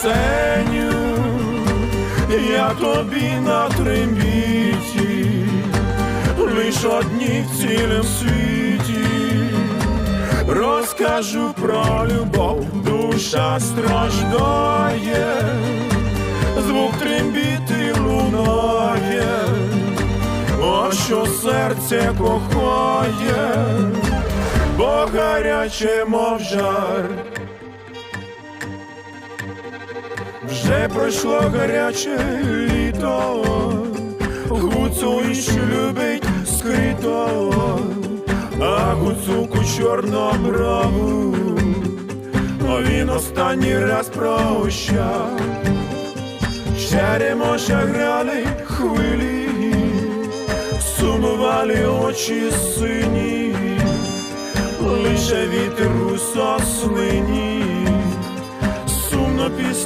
пісеню, я тобі на трембіті, лиш одні в цілім світі, розкажу про любов, душа страждає, звук трембіти лунає, о, що серце кохає, бо гаряче, мов жар. Вже пройшло гаряче літо, гуцулище любить скрито, а гуцулку чорноброву, він останній раз прощав. Черемоша грали хвилі, сумували очі сині, лише вітер у соснині, сумно пісня.